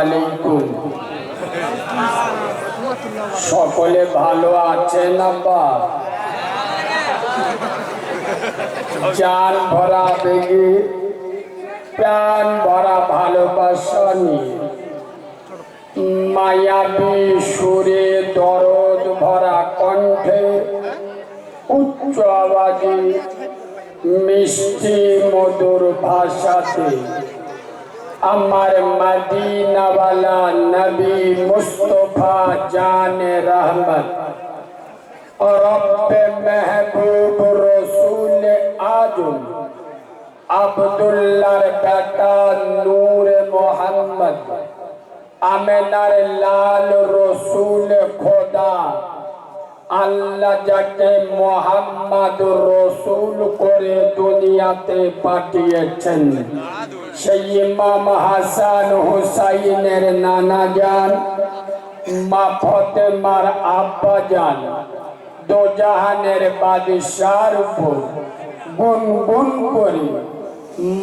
আলাইকুম। সকলে ভালো আছেন, আব্বা? জান ভরা বেগে, প্রাণ ভরা ভালোবাসা নিয়ে মায়াবী সুরে দরদ ভরা কণ্ঠে, উচ্চ আওয়াজে মিষ্টি মধুর ভাষাতে আমার মদিনাওয়ালা নবী মুস্তফা জান রহমত। রব্বে মেহবুব রসুল আজম আবদুল্লাহর বেটা নূর মোহাম্মদ, আমেনার লাল রসুল খোদা, আল্লাহ যাকে মোহাম্মদ রসুল করে দুনিয়াতে পাঠিয়েছেন। সেই ইমাম হাসান হুসাইনের নানা যান মা ফতেমার আব্বা যান দোজাহানের বাদশার উপর গুনগুন করে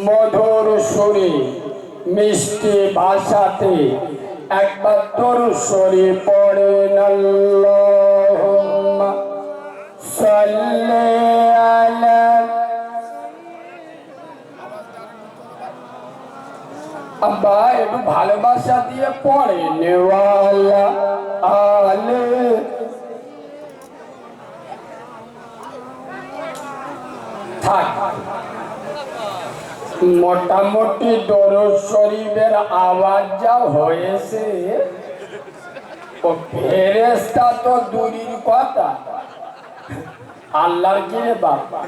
মধুর সুরে, মিষ্টি ভাষাতে একবার সরে পড়েন আল্লাহুম্মা। সাল্লি আলা আব্বা একটু ভালোবাসা দিয়ে পড়ে নেওয়ালা আলে। মোটামুটি দরুদ শরীফের আওয়াজ যা হয়েছে, ও ফেরেস্তা তো দূরের কথা। আল্লাহর কি বাবা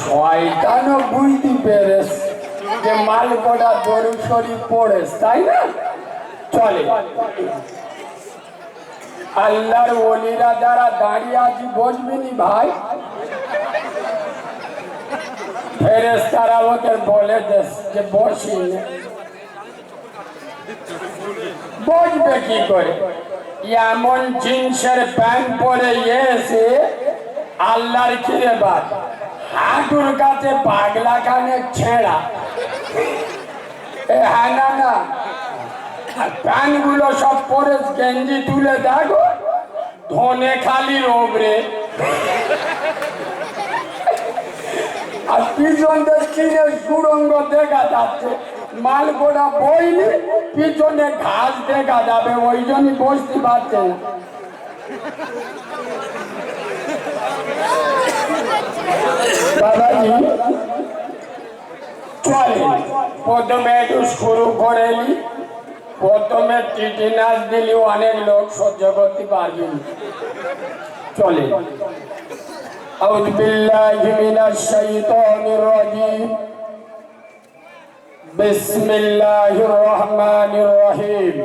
শয়তানও বুঝতে পেরেস যে মাল কটা দরুদ শরীফ পড়েস তাই না? চলে। আল্লাহর ওলিরা যারা দাঁড়িয়ে আছি বসবিনি ভাই? ফেরেস্তারা ওদের বলে দে- যে বসি বসবে কি করে? এমন জিন্সের প্যান্ট পরে এসে আল্লাহর খিরে বাদ। হাঁটুর কাছে পাগলা কানে ছেঁড়া। হ্যাঁ না প্যান্ট সব পরে গেঞ্জি তুলে দেখো, ধনে খালির ওপরে আর পিছনটা চিনে সুরঙ্গ দেখা যাচ্ছে। মাল গোড়া বইনি পিছনে ঘাস দেখা যাবে, ওই জন্যই বসতে পারছে না। বাবাজি চলে প্রথমে একটু শুরু করে নি প্রথমে টিটি নাচ দিলি অনেক লোক সহ্য করতে পারবি না। চলে أعوذ بالله من الشيطان الرجيم بسم الله الرحمن الرحيم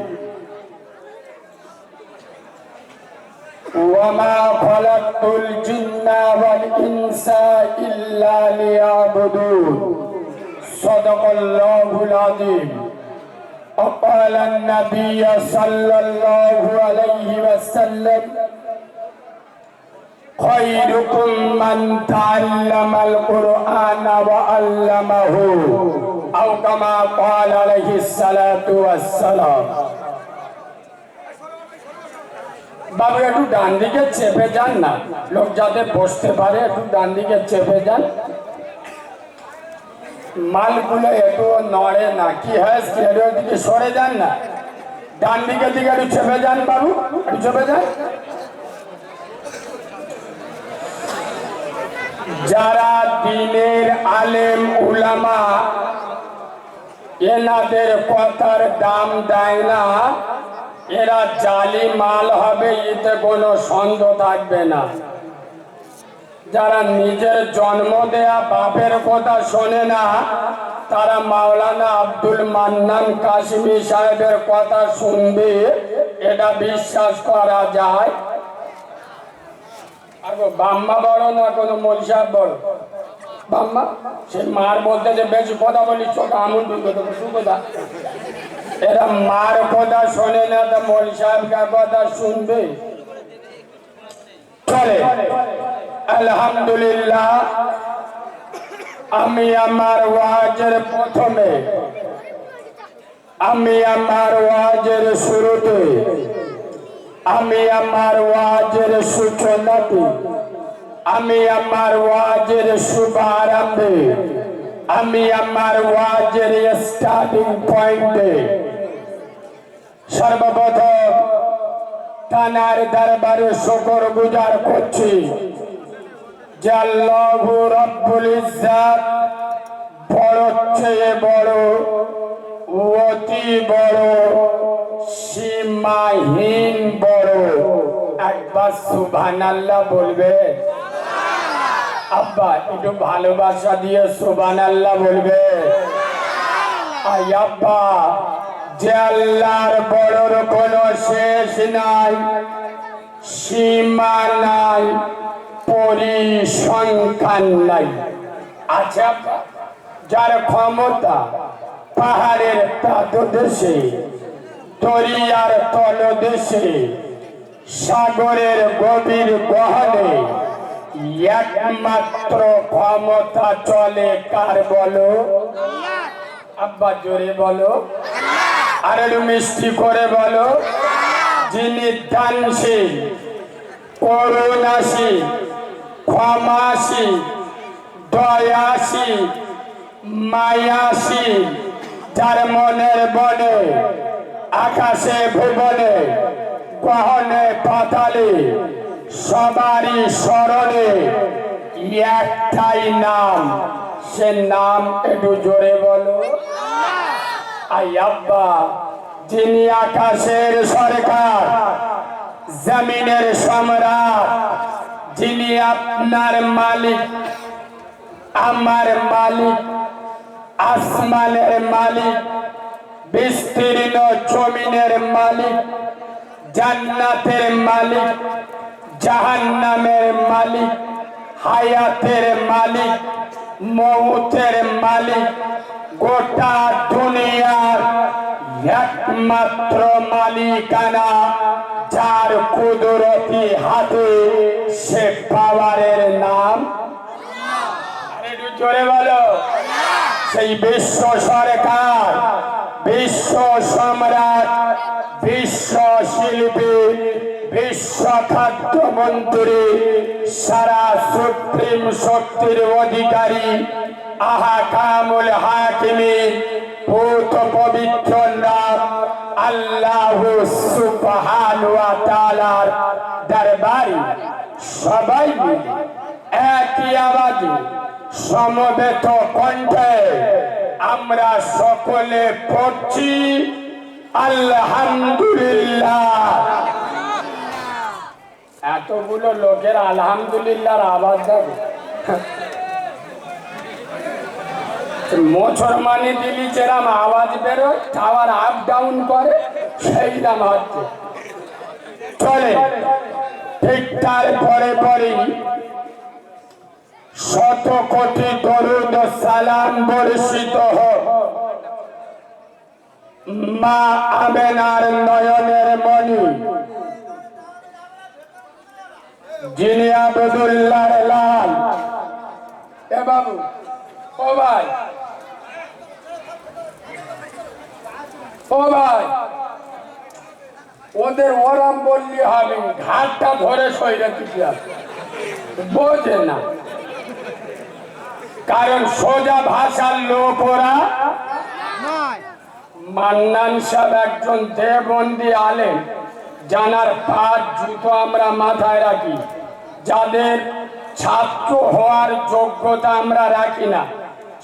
وما خلقت الجن والإنس إلا ليعبدون صدق الله العظيم. وقال النبي صلى الله عليه وسلم خيركم من تعلم القرآن وعلمه أو كما قال عليه الصلاة والسلام. বাবু, একটু ডান দিকে চেপে যান না। লোক যাতে বসতে পারে, একটু ডান দিকে চেপে যান। মালগুলো একটু নড়ে না, কি হয় দিকে সরে যান না। ডান দিকে দিকে একটু চেপে যান, বাবু, একটু চেপে যান। যারা দিনের আলেম, উলামা, এনাদের কথার দাম দেয় না এরা জালি মাল হবে, এতে কোনো সন্দেহ থাকবে না। যারা নিজের জন্ম দেয়া বাপের কথা শোনে না, তারা মাওলানা আব্দুল মান্নান কাশ্মী সাহেবের কথা শুনবে, এটা বিশ্বাস করা যায়। আর বাম্মা বড় না কোনো মরিষা বড়? বাম্মা, সে মার বলতে যে বেশি কথা বলি চোখ আমুল কথা এরা মার কথা শোনে না তো মরি সাহেবকার কথা শুনবে। চলে আলহামদুলিল্লাহ, আমি আমার ওয়াজের প্রথমে, আমি আমার ওয়াজের শুরুতে, আমি আমার ওয়াজের সূচনাতে, আমি আমার ওয়াজের শুভারম্ভে আমি আমার ওয়াজের স্টার্টিং পয়েন্টে সর্বপ্রথম থানার দরবারে শকর গুজার করছি যে আল্লাহ রব্বুল ইজ্জাত বড় চেয়ে বড়, অতি বড়, সীমাহীন বড়। একবার সুবহান আল্লাহ বলবে আব্বা একটু ভালোবাসা দিয়ে সুবহান আল্লাহ বলবে। আই আব্বা যে আল্লাহর বড়র কোনো শেষ নাই সীমা নাই পরিসংখ্যান নাই। আচ্ছা আব্বা, যার ক্ষমতা পাহাড়ের পাদদেশে দরিয়ার তলদেশে সাগরের গভীর গহনে একমাত্র ক্ষমতা চলে কার বলো? আব্বা, জোরে বলো। আর একটু মিষ্টি করে বলো। যিনি দানশীল, করুণাশীল, ক্ষমাশীল, দয়াশীল, মায়াশীল, যার মনের বনে, আকাশে ভুবনে, গহনে পাতালে সবারই স্মরণে একটাই নাম। সে নাম একটু জোরে বলো। আব্বা, যিনি আকাশের সরকার, জমিনের সম্রাট, যিনি আপনার মালিক, আমার মালিক, আসমানের মালিক, বিস্তীর্ণ জমিনের মালিক, জান্নাতের মালিক জাহান্নামের মালিক, হায়াতের মালিক, মৌতের মালিক, গোটা দুনিয়ার একমাত্র মালিকানা, যার কুদরতি হাতে সে পাওয়ারের নাম। জোরে বলো। সেই বিশ্ব সরকার, বিশ্ব সম্রাট, বিশ্ব শিল্পী মন্ত্রী, সারা সুপ্রিম শক্তির অধিকারী, আহা কামুল হাকিমি, ভূত পবিত্র নাম আল্লাহ তাআলার দরবারে সবাই একই আওয়াজে সমবেত কণ্ঠে আমরা সকলে পড়ছি, আলহামদুলিল্লাহ। এতগুলো লোকের আলহামদুলিল্লাহর আওয়াজ দেবে মোছর মানে দিলি যেরাম আওয়াজ বেরোয় টাওয়ার আপ ডাউন করে, সেই দাম হচ্ছে। চলে। ঠিক তারপরে পরেই শত কোটি দরুদ সালাম বর্ষিত হোক। মা আমেনার নয়নের মণি। যিনি আবদুল্লাহ লাল। এ বাবু ও ভাই। ও ভাই ওদের ওরম বললি হবে ঘাটটা ধরে দিতে হবে। বোঝে না। কারণ সোজা ভাষার লোক ওরা মান্নান সাহেব একজন দেবন্দি আলেন জানার পাঁচ জুতো আমরা মাথায় রাখি। যাদের ছাত্র হওয়ার যোগ্যতা আমরা রাখি না।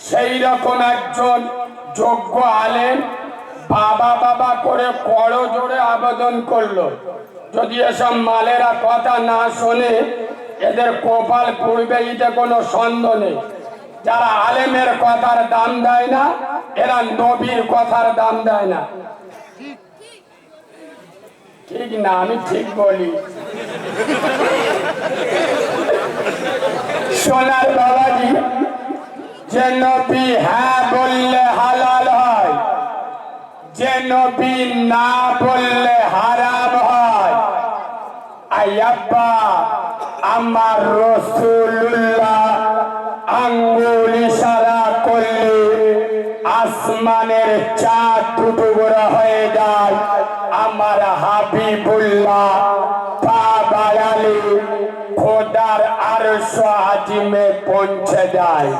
সেই রকম একজন যোগ্য আলেন বাবা বাবা করে করো জোরে আবেদন করল। যদি এসব মালেরা কথা না শোনে, এদের কপাল পড়বে, এতে কোনো সন্দেহ নেই। যারা আলেমের কথার দাম দেয় না, এরা নবীর কথার দাম দেয় না। ঠিক না আমি ঠিক বলি সোনার বাবাজি, যে নবী হ্যাঁ বললে হালাল হয়, যে নবী না বললে হারাম হয়। আয়াব্বা, আমার রসুল্লাহ আঙ্গুল ইশারা করলে আসমানে আসমানের চাঁদ টুটুগুলো হয়ে যায়। আমার হাবিবুল্লাহ বাবায়ালি খোদার আর আজিমে পৌঁছে যায়।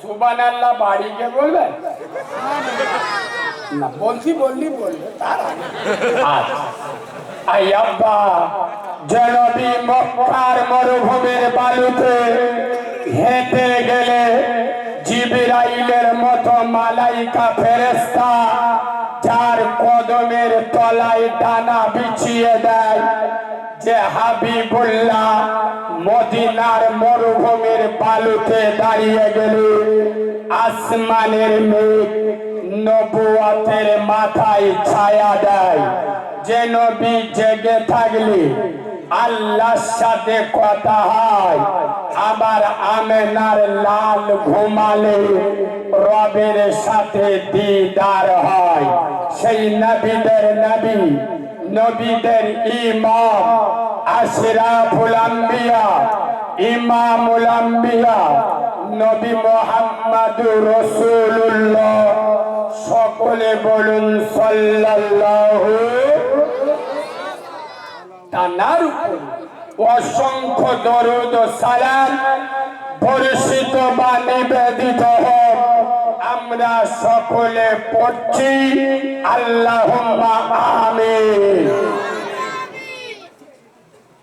সুবান আল্লাহ বাড়িকে বলবেন না, বলছি, বললি বলবে তার আই আব্বা, জনবী মক্কার মরুভূমির বালুতে হেঁটে গেলে জিবিরাইলের মতো মালাইকা ফেরেস্তা যার কদমের তলায় ডানা বিছিয়ে দেয়। যে হাবিবুল্লাহ মদিনার মরুভূমির বালুতে দাঁড়িয়ে গেল আসমানের মেঘ নবুয়াতের মাথায় ছায়া দেয়। যে নবী জেগে থাকলে আল্লাহর সাথে কথা হয়। আবার আমেনার লাল ঘুমালে রবের সাথে দিদার হয়। সেই নবীদের নবী, নবীদের ইমাম, আশরাফুল আম্বিয়া, ইমামুল আম্বিয়া, নবী মোহাম্মদুর রসুল্লাহ সকলে বলুন সাল্লাল্লাহু তার উপর। অসংখ্য দরুদ সালাম বর্ষিত বা নিবেদিত আমরা সকলে পড়ছি, আল্লাহুম্মা আমিন।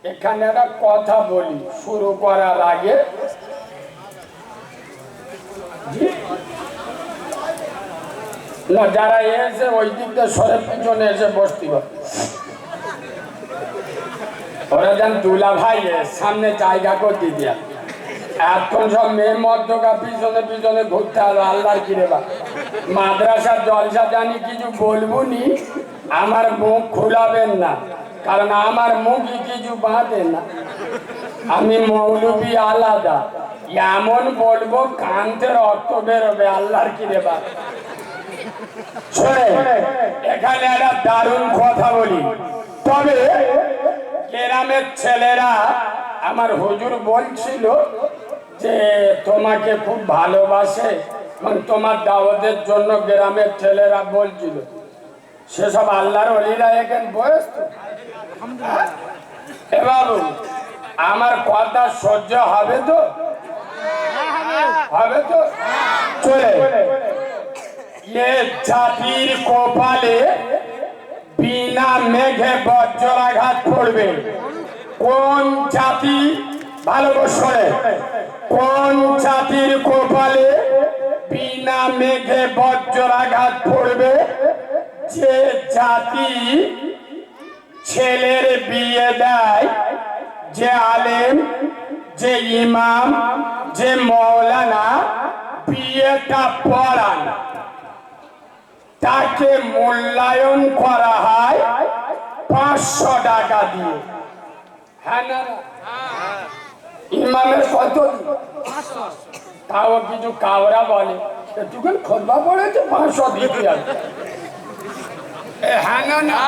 এখানে একটা কথা বলি, শুরু করার আগে। না, যারা এসে ওই দিক দিয়ে সরে পিছনে এসে বসতে হবে। ওরা সামনে জায়গা এখন সব মেয়ে ঘুরতে জলসা জানি কিছু বলব আমার মুখ খোলাবেন না, কারণ আমার মুখই কিছু বাঁধে না। আমি মৌলবী আলাদা, এমন বলব কান্তে রক্ত বেরোবে, আল্লাহর কিরে বা। এখানে একটা দারুণ কথা বলি। তবে গ্রামের ছেলেরা আমার হুজুর বলছিল যে তোমাকে খুব ভালোবাসে এবং তোমার দাওয়াতের জন্য গ্রামের ছেলেরা বলছিল। সেসব আল্লাহর অলিরা এখানে বয়স তো এ বাবু, আমার কথা সহ্য হবে তো? হবে তো? চলে। এ কপালে বিনা মেঘে বজ্রাঘাত পড়বে। কোন জাতি ভালো করে কোন জাতির কপালে বিনা মেঘে বজ্রাঘাত পড়বে? যে জাতি ছেলের বিয়ে দেয়, যে আলেম, যে ইমাম, যে মৌলানা, বিয়েটা পড়ান তাকে মূল্যায়ন করা হয় পাঁচশো টাকা দিয়ে। হ্যাঁ? ইমামের কত তাও কিছু কাওরা বলে। একটুখানি খোদবা পড়েছে পাঁচশো দিতে এ হ্যাঁ না?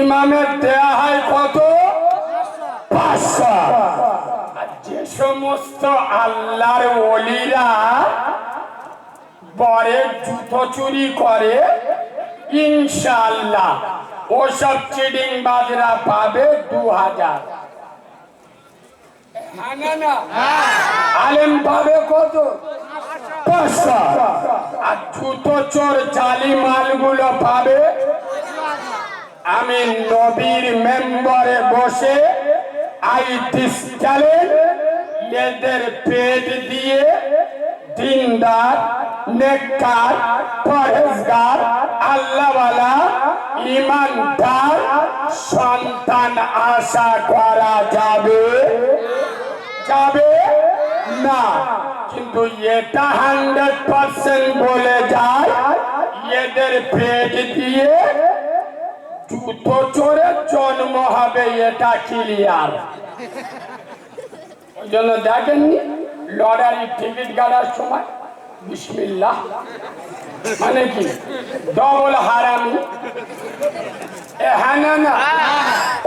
ইমামের দেয়া হয় কত? পাঁচশো। যে সমস্ত আল্লাহর ওলিরা বরের জুতো চুরি করে ইনশাল্লাহ ওসব চিডিং বাজরা পাবে দু হাজার? আলেম পাবে কত? পাঁচশো। আর জুতো চোর জালি মালগুলো পাবে? আমি নবীর মেম্বারে বসে আই চ্যালেঞ্জ এদের পেট দিয়ে দিনদার, নেককার পরেজগার আল্লাহওয়ালা ইমানদার সন্তান আশা করা যাবে? যাবে না। কিন্তু এটা হান্ড্রেড পার্সেন্ট বলে যায়, এদের পেট দিয়ে জুতো চোরের জন্ম হবে, এটা ক্লিয়ার ওই জন্য দেখেননি? লটারি টিকিট কাটার সময়, বিসমিল্লাহ। মানে কি? ডবল হারামি। হ্যাঁ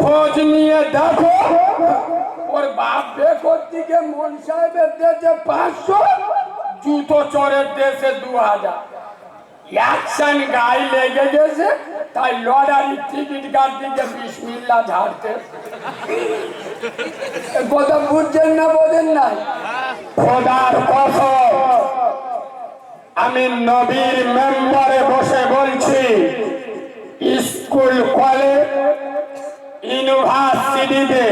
খোঁজ নিয়ে দেখো। ওর বাপ বেকর দিকে মন সাহেবের দেশে পাঁচশো, জুতো চোরের দেশে দু হাজার অ্যাকশন গায়ে লেগে গেছে, তাই লটারি টিকিট কাটতে বিসমিল্লা ঝাড়তে। কথা বুঝছেন না, বোঝেন না খোদার কসম, আমি নবীর মেম্বারে বসে বলছি, স্কুল কলেজ, ইউনিভার্সিটিতে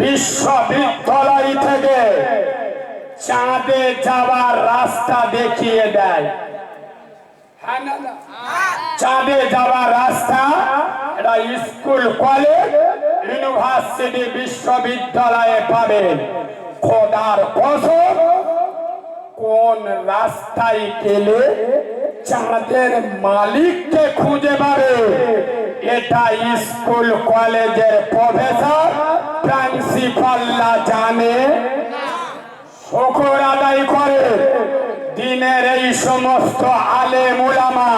বিশ্ববিদ্যালয় থেকে চাঁদে যাওয়ার রাস্তা দেখিয়ে দেয়। চাঁদে যাওয়ার রাস্তা, এটা স্কুল কলেজ, ইউনিভার্সিটি বিশ্ববিদ্যালয়ে পাবেন। খোদার কসম, কোন রাস্তায় গেলে চাঁদের মালিককে খুঁজে পাবে। এটা স্কুল কলেজের প্রফেসর প্রিন্সিপাল্লা জানে। শুকর আদায় করে। দিনের এই সমস্ত আলে মুলামা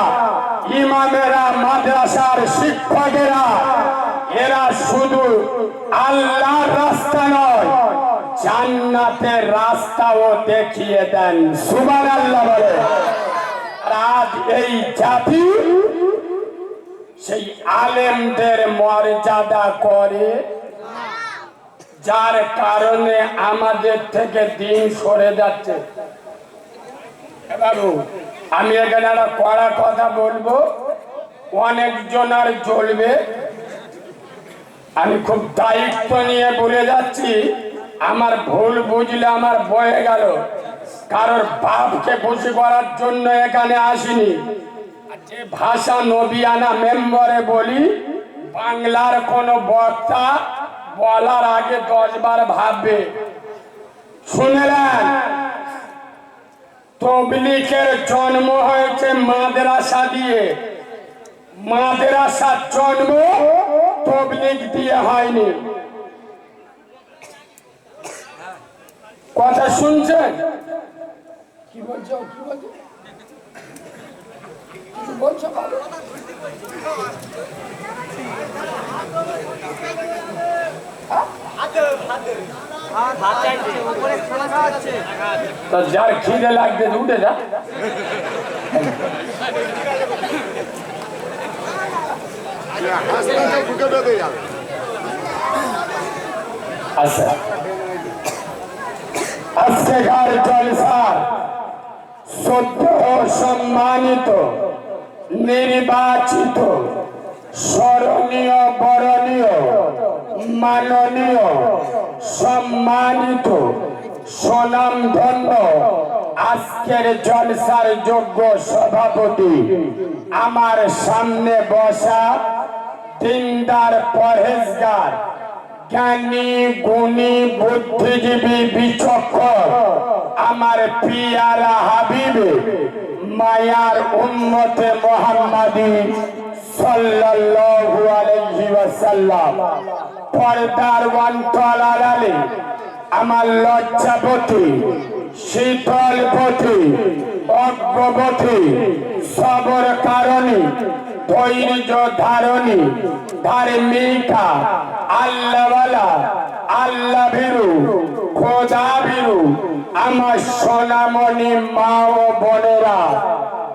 ইমামেরা, মাদ্রাসার শিক্ষকেরা, এরা শুধু আল্লাহর রাস্তা নয় জান্নাতের রাস্তাও দেখিয়ে দেন সুবান আল্লাহ বলে আজ এই জাতি সেই আলেমদের মর্যাদা করে, যার কারণে আমাদের থেকে দিন সরে যাচ্ছে। বাবু, আমি এখানে একটা কড়া কথা বলব। অনেকজন আর চলবে আমি খুব দায়িত্ব নিয়ে বলে যাচ্ছি। আমার ভুল বুঝলে আমার বয়ে গেল। কারোর বাপকে খুশি করার জন্য এখানে আসিনি। যে ভাষা নবিয়ানা মেম্বরে বলি, বাংলার কোনো বক্তা বলার আগে দশবার ভাববে। শুনলেন? তবলিকের জন্ম হয়েছে মাদ্রাসা দিয়ে। মাদ্রাসার জন্ম তবলিক দিয়ে হয়নি। কথা শুনছেন? কি বলছো? কি বলছো? বলছো? তো যার খিদে লাগবে উঠে যা। আচ্ছা। আজকেকার জলসার সম্মানিত নির্বাচিত, স্মরণীয়, বরণীয়, মাননীয়, সম্মানিত সুনামধন্য আজকের জলসার যোগ্য সভাপতি আমার সামনে বসা দিনদার পরহেজগার জ্ঞানী, গুণী, বুদ্ধিজীবী, বিচক্ষণ আমার পিয়ারা হাবিবে, মায়ার উম্মতে মোহাম্মদী সাল্লাল্লাহু আলাইহি ওয়াসাল্লাম। পর্দার অন্তরাল আলী আমার লজ্জাপতি শীতলপতি অজ্ঞপতি সবর কারণী ধৈর্য ধারণী, ধার্মিকা, আল্লাহওয়ালা আল্লাহ ভীরু খোদা ভীরু আমার সোনামণি মা ও বোনেরা,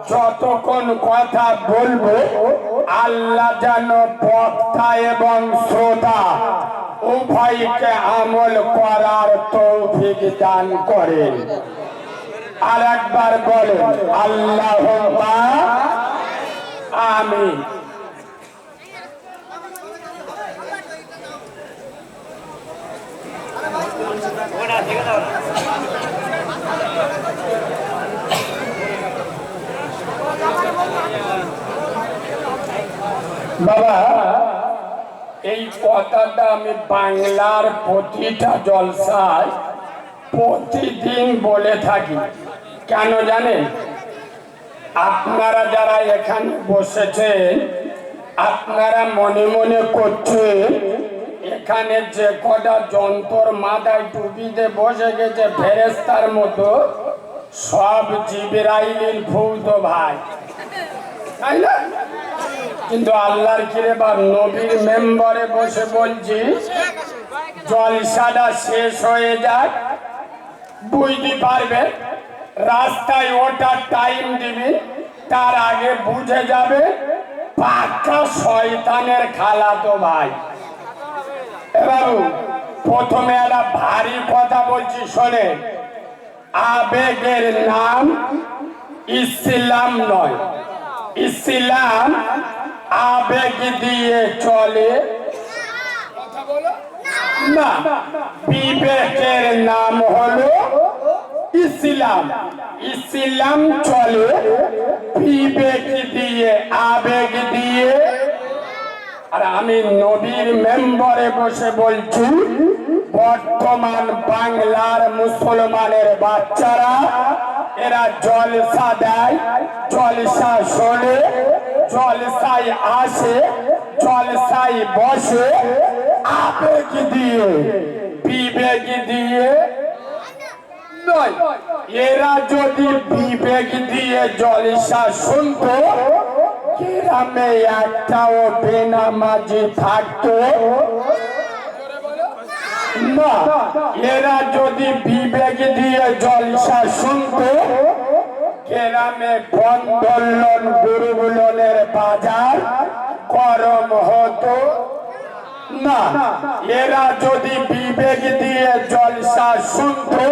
যতক্ষণ কথা বলব, আল্লাহ যেন বক্তা এবং শ্রোতা উভয়কে আমল করার তৌফিক দান করেন। আর একবার বলেন, আল্লাহ আমিন। বাবা এই কথাটা আমি বাংলার প্রতিটা জলসায় প্রতিদিন বলে থাকি। কেন জানেন? আপনারা যারা এখানে বসেছেন, আপনারা মনে মনে করছেন, এখানে যে কটা যন্ত্র মাথায় টুপিতে বসে গেছে ফেরেস্তার মতো, সব জিবরাইলের ভৌত ভাই। তাই না? কিন্তু আল্লাহর কিরে বা নবীর মেম্বারে বসে বলছি, জলসাটা শেষ হয়ে যাক, বুঝতে পারবে রাস্তায় ওটা টাইম দিবি তার আগে বুঝে যাবে পাক্কা শয়তানের খালাতো ভাই। এ বাবু প্রথমে একটা ভারী কথা বলছি শোনে আবেগের নাম ইসলাম নয়। ইসলাম আবেগ দিয়ে চলে। না বিবেকের নাম হলো ইসলাম। ইসলাম চলে, বিবেক দিয়ে, আবেগ দিয়ে। আর আমি নবীর মেম্বারে বসে বলছি, বর্তমান বাংলার মুসলমানের বাচ্চারা, এরা জলসা দেয়, জলসা শোনে, জলসায় আসে, জলসায় বসে, আবেগ দিয়ে, বিবেক দিয়ে এরা যদি বিবেক দিয়ে জলসা শুনতো, গ্রামে একটাও বেনামাজি থাকতো। না, এরা যদি বিবেক দিয়ে জলসা শুনতো, গ্রামে বন্দোলন, গুরুগুলনের বাজার গরম হতো। না, এরা যদি বিবেক দিয়ে জলসা শুনতো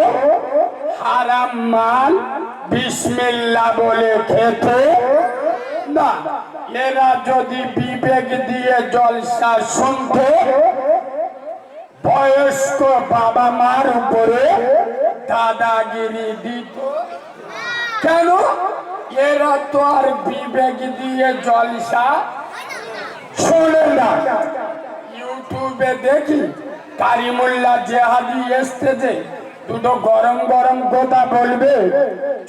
হারাম মাল বিসমিল্লা বলে খেত না। এরা যদি বিবেক দিয়ে জলসা শুনতো বয়স্ক বাবা মার উপরে দাদাগিরি দিত। কেন? এরা তো আর বিবেক দিয়ে জলসা শোনে না। ইউটিউবে দেখি কারিমুল্লা জেহাদি এসতেছে দুটো গরম গরম কথা বলবে,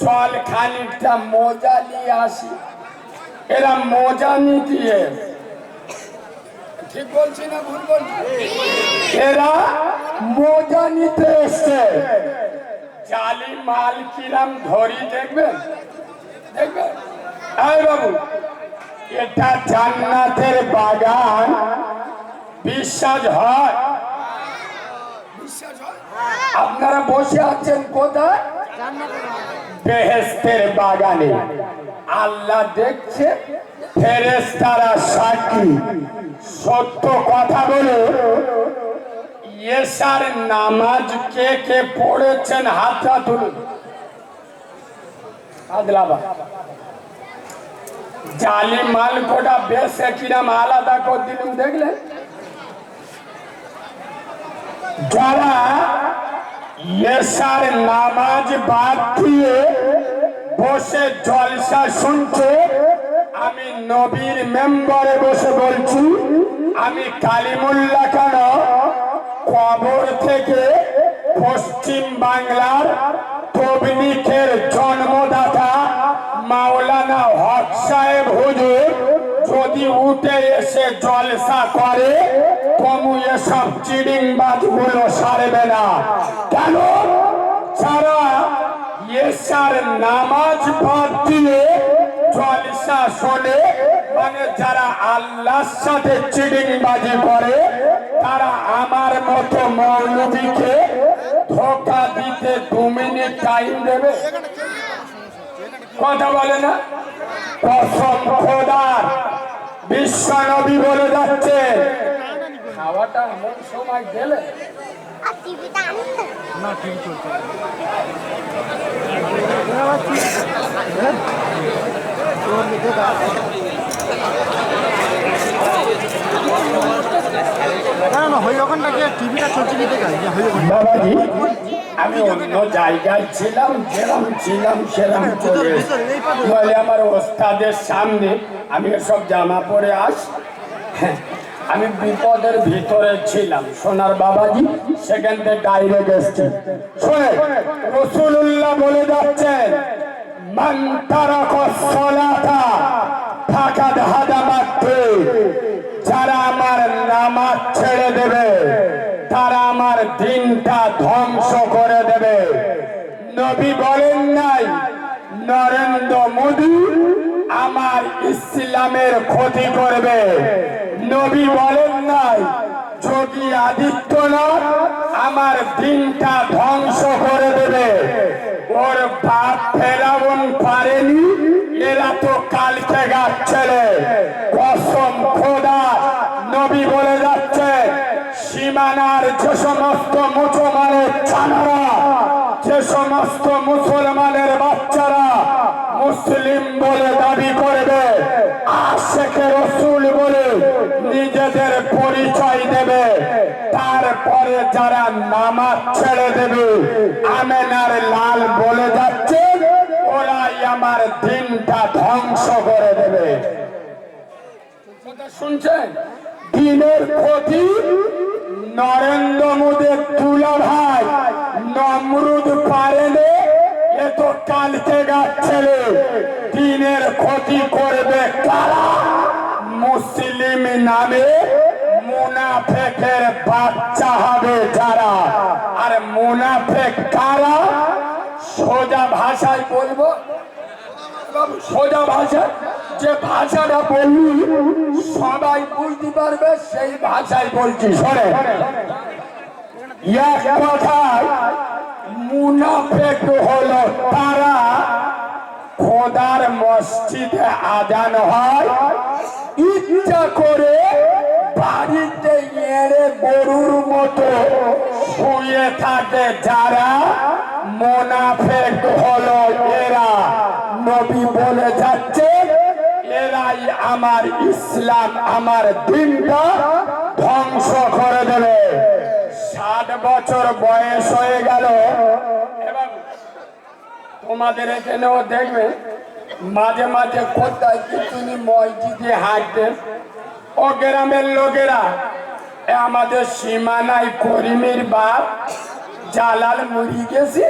চল খানিকটা মজা নিয়ে আসি। এরা মজা নিতে ঠিক বলছি না ভুল বলছি? এরা মজা নিতে এসছে। জালি মাল কিরাম ধরি, দেখবেন? দেখবেন? এই বাবু, এটা জান্নাতের বাগান। বিশ্বাস হয়? আপনারা বসে আছেন কোথায়? বাগানে। আল্লাহ দেখছে ফেরেস্তারা সাক্ষী। সত্য কথা বলে নামাজ কে কে পড়েছেন হাতটা তুলুন। জালি মাল কোটা বেশে কিরাম আলাদা করে দিলুম দেখলেন? যারা ইয়েসার নামাজ বাদ দিয়ে বসে জলসা শুনছে, আমি নবীর মেম্বারে বসে বলছি, আমি কালিমুল্লা কেন? কবর থেকে পশ্চিম বাংলার তবনিকের জন্মদাতা মাওলানা হক সাহেব হুজুর যদি উঠে এসে জলসা করে কমু এসব চিডিংবাজগুলো সারবে না। কেন? যারা ইয়েসার নামাজ বাদ দিয়ে জলসা শোনে মানে যারা আল্লাহর সাথে চিডিংবাজি করে, তারা আমার মতো মৌলবীকে ধোকা দিতে দু মিনিট টাইম দেবে। কথা বলে না? কসম খোদার বিশ্ব নবী বলে যাচ্ছে খাওয়াটা এমন সময় গেলে? না টিভিটা চলছে বাবাজি আমি অন্য জায়গায় ছিলাম যেরম ছিলাম সেরম চলে বলে আমার ওস্তাদের সামনে আমি সব জামা পরে আস। হ্যাঁ, আমি বিপদের ভিতরে ছিলাম। সোনার বাবাজি সেখান থেকে ডাইরেক্ট গেছে। শোনে রসুল্লাহ বলে যাচ্ছেন, মান তারাকা সলাতা ফাকাদ হাদামাত্রে যারা আমার নামাজ ছেড়ে দেবে, তারা আমার দিনটা ধ্বংস করে দেবে। নবী বলেন নাই, নরেন্দ্র মোদী আমার ইসলামের ক্ষতি করবে। নবী বলেন নাই, যোগী আদিত্যনাথ আমার দিনটা ধ্বংস করে দেবে। ওর বাপ ফেরাউন পারেনি, এরা তো কালকে গাছ ছেলে কসম খোদা, নবী বলে যাচ্ছে, সীমানার যে সমস্ত মুসলমানের ছানারা, যে সমস্ত মুসলমানের বাচ্চারা মুসলিম বলে দাবি করবে, আশেখে রসুল বলে নিজেদের পরিচয় দেবে। তারপরে যারা নামাজ ছেড়ে দেবে, আমেনার লাল বলে যাচ্ছে, ওরাই আমার দিনটা ধ্বংস করে দেবে। শুনছেন? দিনের ক্ষতি নরেন্দ্র মোদীর তুলা ভাই নমরুদ পারেনে তো কালকে গাছ দিনের ক্ষতি করবে কারা? মুসলিম নামে মুনাফেকের বাচ্চা হবে যারা। আর মুনাফেক কারা? সোজা ভাষায় বলব। সোজা ভাষা যে ভাষাটা বললি, সবাই বুঝতে পারবে, সেই ভাষায় বলছি শোনে এক কথায় মুনাফেক হলো, তারা খোদার মসজিদে আজান হয়। ইচ্ছা করে বাড়িতে এড়ে গরুর মতো শুয়ে থাকে যারা মোনাফেক হলো, এরা নবী বলে যাচ্ছে, এরাই আমার ইসলাম, আমার দিনটা ধ্বংস করে দেবে। ষাট বছর বয়স হয়ে গেল। তোমাদের এখানেও দেখবে, মাঝে মাঝে কোথায় তুমি মসজিদে হাঁটতেন ও গ্রামের লোকেরা আমাদের সীমানায় করিমের বাপ জালাল মরি গেছে।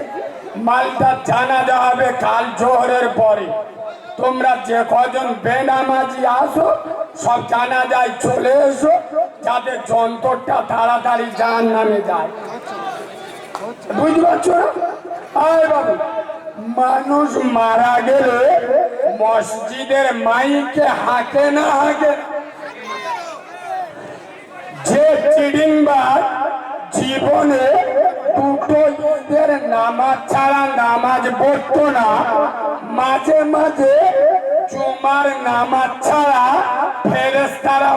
মালটা জানাজা হবে কাল জোহরের পরে। তোমরা যে কজন বেনামাজি আসো, সব জানাজায় চলে এসো। যাতে যন্ত্রটা তাড়াতাড়ি জান নামে যায়। বুঝতে পারছ আয় বাবু। মানুষ মারা গেলে মসজিদের মাইকে হাঁকে না হাঁকে যে চিডিংবার জীবনে দুটো ঈদের নামাজ ছাড়া নামাজ পড়তো না, মাঝে মাঝে চুমার নামাজ ছাড়া ফেরেস্তারা